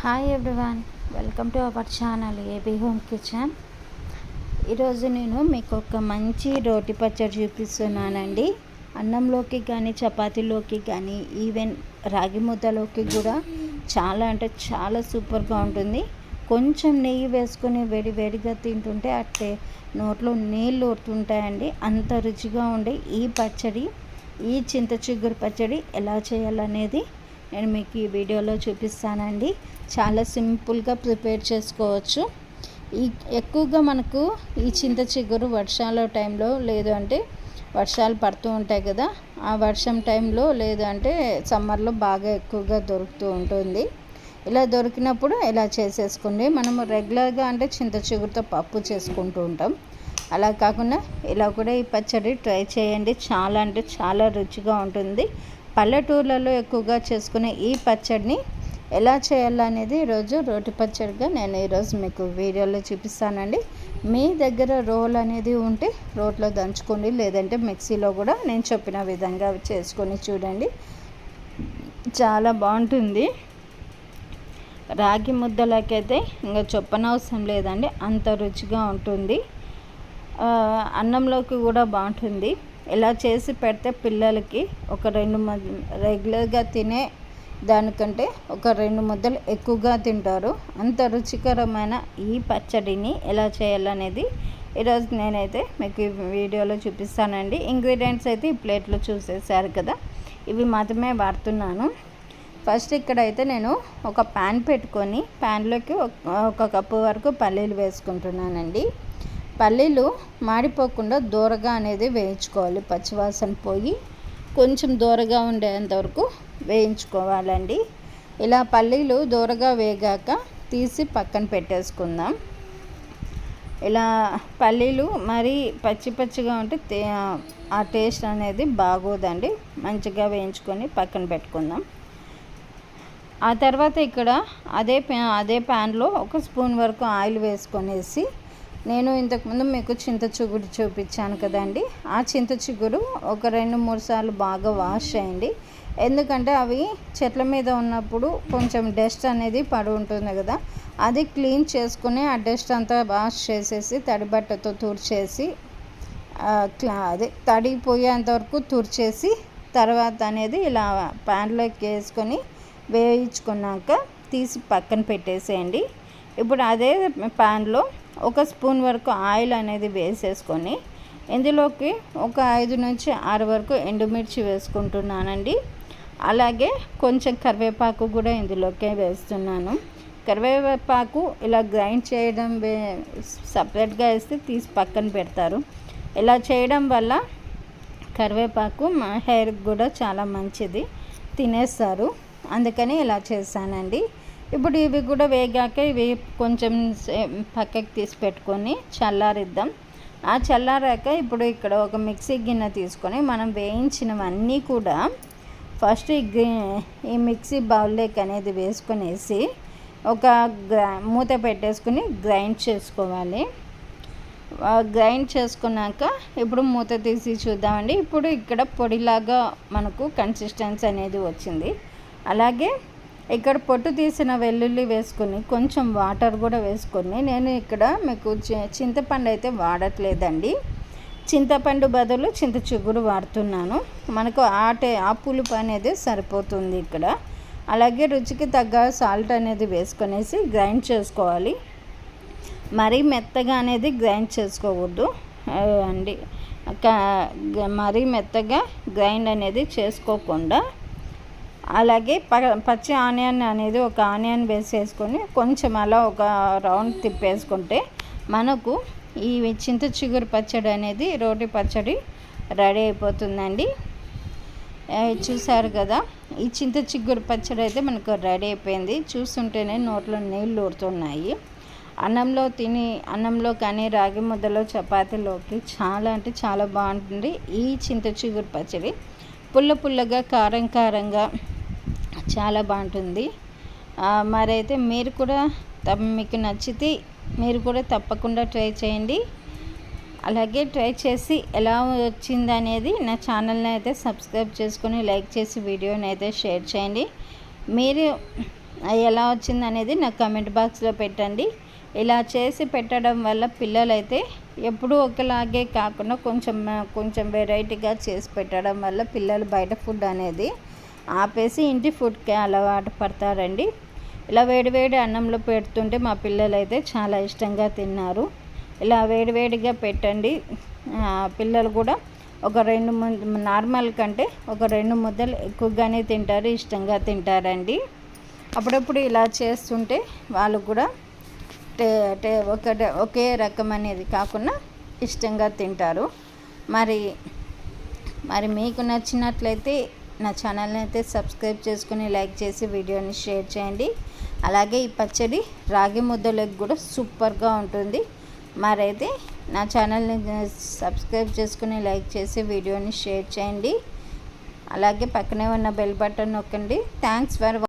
Hi everyone welcome to our channel AB home kitchen ఈరోజు నేను మీకు ఒక మంచి రోటి పచ్చడి చూపిస్తున్నానండి. అన్నంలోకి కానీ చపాతీలోకి కానీ ఈవెన్ రాగి ముద్దలోకి కూడా చాలా అంటే చాలా సూపర్గా ఉంటుంది. కొంచెం నెయ్యి వేసుకొని వేడి వేడిగా తింటుంటే అట్టే నోట్లో నీళ్ళు ఊరుతుంటాయండి. అంత రుచిగా ఉండే ఈ పచ్చడి ఈ చింత చిగురు పచ్చడి ఎలా చేయాలనేది నేను మీకు ఈ వీడియోలో చూపిస్తానండి. చాలా సింపుల్గా ప్రిపేర్ చేసుకోవచ్చు. ఈ ఎక్కువగా మనకు ఈ చింత చిగురు వర్షాల టైంలో లేదు అంటే వర్షాలు పడుతూ ఉంటాయి కదా ఆ వర్షం టైంలో లేదు అంటే సమ్మర్లో బాగా ఎక్కువగా దొరుకుతూ ఉంటుంది. ఇలా దొరికినప్పుడు ఇలా చేసేసుకోండి. మనము రెగ్యులర్గా అంటే చింత చిగురుతో పప్పు చేసుకుంటూ ఉంటాం. అలా కాకుండా ఇలా కూడా ఈ పచ్చడి ట్రై చేయండి. చాలా అంటే చాలా రుచిగా ఉంటుంది. పల్లెటూర్లలో ఎక్కువగా చేసుకునే ఈ పచ్చడిని ఎలా చేయాలనేది ఈరోజు రోటి పచ్చడిగా నేను ఈరోజు మీకు వీడియోలో చూపిస్తానండి. మీ దగ్గర రోల్ అనేది ఉంటే రోట్లో దంచుకోండి లేదంటే మిక్సీలో కూడా నేను చెప్పిన విధంగా చేసుకొని చూడండి. చాలా బాగుంటుంది. రాగి ముద్దలకైతే ఇంకా చెప్పనవసరం లేదండి అంత రుచిగా ఉంటుంది. అన్నంలోకి కూడా బాగుంటుంది. ఇలా చేసి పెడితే పిల్లలకి ఒక రెండు రెగ్యులర్గా తినే దానికంటే ఒక రెండు ముద్దలు ఎక్కువగా తింటారు. అంత రుచికరమైన ఈ పచ్చడిని ఎలా చేయాలనేది ఈరోజు నేనైతే మీకు ఈ వీడియోలో చూపిస్తానండి. ఇంగ్రీడియంట్స్ అయితే ఈ ప్లేట్లో చూసేసారు కదా ఇవి మాత్రమే వాడుతున్నాను. ఫస్ట్ ఇక్కడైతే నేను ఒక ప్యాన్ పెట్టుకొని ప్యాన్లోకి ఒక కప్పు వరకు పల్లీలు వేసుకుంటున్నానండి. పల్లీలు మాడిపోకుండా దూరగా అనేది వేయించుకోవాలి. పచ్చివాసన పోయి కొంచెం దూరగా ఉండేంత వరకు వేయించుకోవాలండి. ఇలా పల్లీలు దూరగా వేగాక తీసి పక్కన పెట్టేసుకుందాం. ఇలా పల్లీలు మరీ పచ్చి పచ్చిగా ఉంటే ఆ టేస్ట్ అనేది బాగోదండి. మంచిగా వేయించుకొని పక్కన పెట్టుకుందాం. ఆ తర్వాత ఇక్కడ అదే అదే ప్యాన్లో ఒక స్పూన్ వరకు ఆయిల్ వేసుకొనేసి నేను ఇంతకుముందు మీకు చింత చిగురు చూపించాను కదండి. ఆ చింత చిగురు ఒక రెండు మూడు సార్లు బాగా వాష్ చేయండి. ఎందుకంటే అవి చెట్ల మీద ఉన్నప్పుడు కొంచెం డస్ట్ అనేది పడి ఉంటుంది కదా. అది క్లీన్ చేసుకుని ఆ డస్ట్ అంతా వాష్ చేసేసి తడి బట్టతో తుడిచేసి అదే తడిపోయేంత వరకు తుడిచేసి తర్వాత అనేది ఇలా ప్యాన్లోకి వేసుకొని వేయించుకున్నాక తీసి పక్కన పెట్టేసేయండి. ఇప్పుడు అదే ప్యాన్లో ఒక స్పూన్ వరకు ఆయిల్ అనేది వేసేసుకొని ఇందులోకి ఒక ఐదు నుంచి ఆరు వరకు ఎండుమిర్చి వేసుకుంటున్నానండి. అలాగే కొంచెం కరివేపాకు కూడా ఇందులోకే వేస్తున్నాను. కరివేపాకు ఇలా గ్రైండ్ చేయడం వే సపరేట్గా వేస్తే తీసి పక్కన పెడతారు. ఇలా చేయడం వల్ల కరివేపాకు మా హెయిర్కి కూడా చాలా మంచిది. తినేస్తారు. అందుకని ఇలా చేశానండి. ఇప్పుడు ఇవి కూడా వేగాక ఇవి కొంచెం పక్కకి తీసి పెట్టుకొని చల్లారిద్దాం. ఆ చల్లారాక ఇప్పుడు ఇక్కడ ఒక మిక్సీ గిన్నె తీసుకొని మనం వేయించినవన్నీ కూడా ఫస్ట్ ఈ మిక్సీ బౌల్లోకి అనేది వేసుకొనేసి ఒక గ్రా మూత పెట్టేసుకుని గ్రైండ్ చేసుకోవాలి. గ్రైండ్ చేసుకున్నాక ఇప్పుడు మూత తీసి చూద్దామండి. ఇప్పుడు ఇక్కడ పొడిలాగా మనకు కన్సిస్టెన్సీ అనేది వచ్చింది. అలాగే ఇక్కడ పొట్టు తీసిన వెల్లుల్లి వేసుకొని కొంచెం వాటర్ కూడా వేసుకొని నేను ఇక్కడ మీకు చింతపండు అయితే వాడట్లేదండి. చింతపండు బదులు చింత చిగురు వాడుతున్నాను. మనకు ఆటే ఆ పులుపు అనేది సరిపోతుంది ఇక్కడ. అలాగే రుచికి తగ్గ సాల్ట్ అనేది వేసుకొనేసి గ్రైండ్ చేసుకోవాలి. మరీ మెత్తగా అనేది గ్రైండ్ చేసుకోవద్దు. అండి మరీ మెత్తగా గ్రైండ్ అనేది చేసుకోకుండా అలాగే ప పచ్చి ఆనియన్ అనేది ఒక ఆనియన్ వేసేసుకొని కొంచెం అలా ఒక రౌండ్ తిప్పేసుకుంటే మనకు ఈ చింత చిగురు పచ్చడి అనేది రోటి పచ్చడి రెడీ అయిపోతుందండి. చూసారు కదా ఈ చింత చిగురు పచ్చడి అయితే మనకు రెడీ అయిపోయింది. చూస్తుంటేనే నోట్లో నీళ్ళు ఊరుతున్నాయి. అన్నంలో తిని అన్నంలో కానీ రాగి ముద్దలో చపాతీలోకి చాలా అంటే చాలా బాగుంటుంది ఈ చింత చిగురు పచ్చడి. పుల్ల పుల్లగా కారం కారంగా చాలా బాగుంటుంది. మరైతే మీరు కూడా మీకు నచ్చితే మీరు కూడా తప్పకుండా ట్రై చేయండి. అలాగే ట్రై చేసి ఎలా వచ్చింది అనేది నా ఛానల్ని అయితే సబ్స్క్రైబ్ చేసుకొని లైక్ చేసి వీడియోని అయితే షేర్ చేయండి. మీరు ఎలా వచ్చింది అనేది నాకు కమెంట్ బాక్స్లో పెట్టండి. ఇలా చేసి పెట్టడం వల్ల పిల్లలైతే ఎప్పుడూ ఒకలాగే కాకుండా కొంచెం కొంచెం వెరైటీగా చేసి పెట్టడం వల్ల పిల్లలు బయట ఫుడ్ అనేది ఆపేసి ఇంటి ఫుడ్కి అలవాటు పడతారండి. ఇలా వేడివేడి అన్నంలో పెడుతుంటే మా పిల్లలు అయితే చాలా ఇష్టంగా తిన్నారు. ఇలా వేడివేడిగా పెట్టండి. పిల్లలు కూడా ఒక రెండు నార్మల్ కంటే ఒక రెండు ముద్దలు ఎక్కువగానే తింటారు ఇష్టంగా తింటారండి. అప్పుడప్పుడు ఇలా చేస్తుంటే వాళ్ళు కూడా టే టే ఒక ఒకే రకం అనేది కాకుండా ఇష్టంగా తింటారు. మరి మరి మీకు నచ్చినట్లయితే నా ఛానల్ని అయితే సబ్స్క్రైబ్ చేసుకుని లైక్ చేసి వీడియోని షేర్ చేయండి. అలాగే ఈ పచ్చడి రాగి ముద్దలకు కూడా సూపర్గా ఉంటుంది. మరైతే నా ఛానల్ని సబ్స్క్రైబ్ చేసుకుని లైక్ చేసి వీడియోని షేర్ చేయండి. అలాగే పక్కనే ఉన్న బెల్ బటన్ నొక్కండి. Thanks for